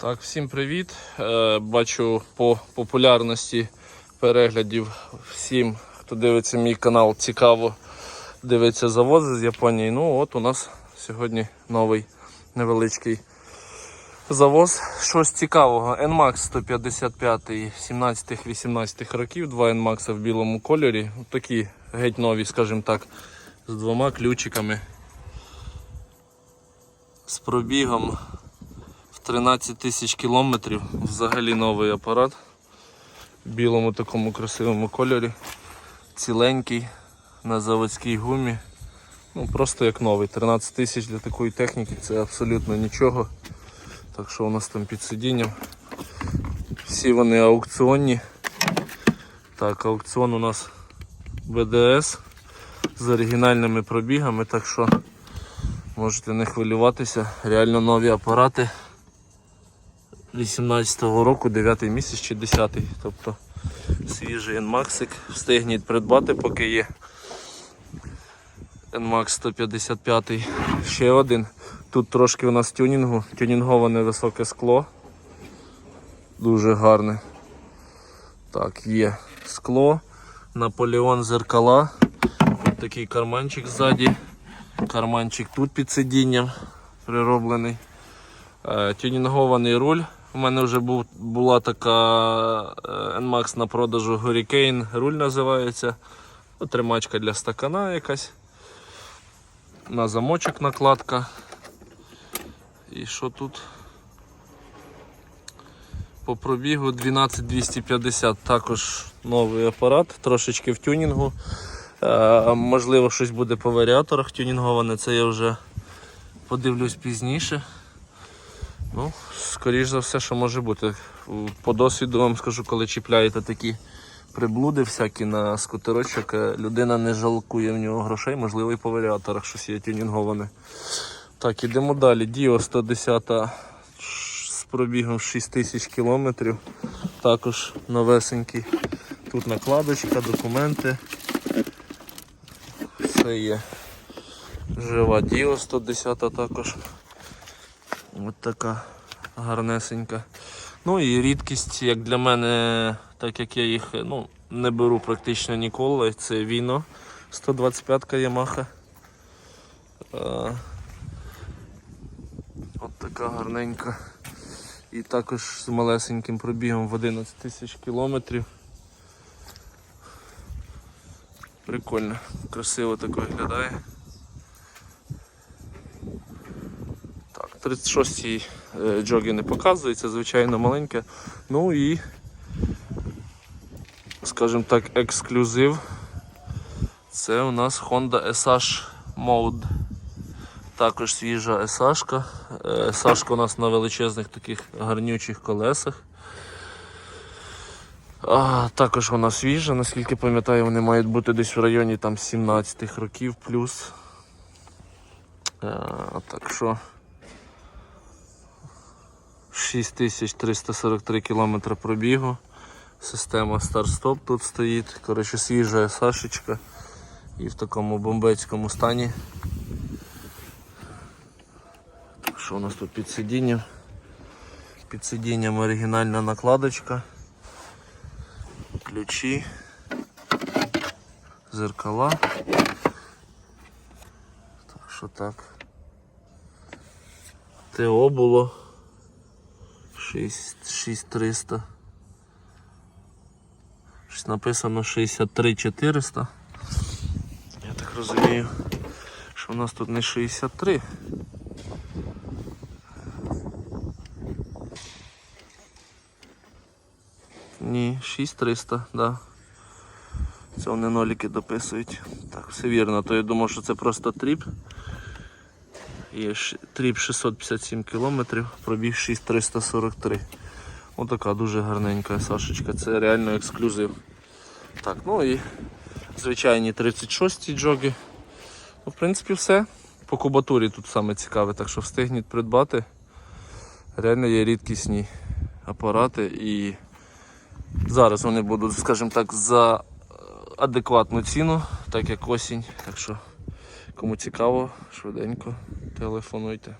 Так, всім привіт. Е, Бачу по популярності переглядів всім, хто дивиться мій канал, цікаво дивиться завози з Японії. Ну от у нас сьогодні новий невеличкий завоз. Щось цікавого. NMAX 155 17-18 років, два NMAX в білому кольорі. Такі геть нові, скажімо так, з двома ключиками. З пробігом 13 тисяч кілометрів. Взагалі новий апарат. В білому такому красивому кольорі. Ціленький на заводській гумі. Ну просто як новий. 13 тисяч для такої техніки це абсолютно нічого. Так що у нас там під сидінням. Всі вони аукціонні. Так, аукціон у нас ВДС з оригінальними пробігами, так що можете не хвилюватися. Реально нові апарати 18-го року, 9 місяць чи 10. й тобто свіжий NMAX. Встигніть придбати, поки є. NMAX 155. Ще один. Тут трошки у нас тюнінгу, тюнінговане високе скло. Дуже гарне. Так, є скло, Наполеон зеркала. Тут такий карманчик ззаді. Карманчик тут під сидінням прироблений. Е, Тюнінгований руль. У мене вже був, була така е, NMAX на продажу Hurricane, руль називається. Ну, Тримачка для стакана якась. На замочок накладка. І що тут? По пробігу 12250 також новий апарат, трошечки в тюнінгу. Е, можливо, щось буде по варіаторах тюнінговане, це я вже подивлюсь пізніше. Ну, скоріш за все, що може бути. По досвіду вам скажу, коли чіпляєте такі приблуди всякі на скутерочок, е, людина не жалкує в нього грошей, можливо, і по варіаторах щось є тюнінговане. Так, ідемо далі. Діо 110 з пробігом 6 тисяч кілометрів. Також новесенький. Тут накладочка, документи. Все є. Жива Діо 110 також. Ось така гарнесенька. Ну і рідкість, як для мене, так як я їх ну, не беру практично ніколи, це віно 125 Yamaha. Е, От така гарненька. І також з малесеньким пробігом в 11 тисяч кілометрів. Прикольно, красиво так виглядає. 36-й е, джоги не показується, звичайно маленьке. Ну і, скажімо так, ексклюзив. Це у нас Honda SH Mode. Також свіжа SH. SH у нас на величезних таких гарнючих колесах. А, також вона свіжа, наскільки пам'ятаю, вони мають бути десь в районі там 17 років плюс. А, так що 6343 км пробігу. Система старт-стоп тут стоїть. Коротше, свіжа Сашечка і в такому бомбецькому стані. Так що у нас тут під сидінням? Під сидінням оригінальна накладочка, ключі, зеркала. Так що так. ТО було 6 6300. Щось написано 63400. Я так розумію, що у нас тут не 63. Ні, 6300, да. Це вони ноліки дописують. Так, все вірно, то я думав, що це просто тріп. Ш- тріп 657 кілометрів, пробіг 6343. Отака дуже гарненька Сашечка, це реально ексклюзив. Так, ну і звичайні 36 джоги. Ну, в принципі, все. По кубатурі тут саме цікаве, так що встигніть придбати. Реально є рідкісні апарати і зараз вони будуть, скажімо так, за е, адекватну ціну, так як осінь. Так що, кому цікаво, швиденько телефонуйте.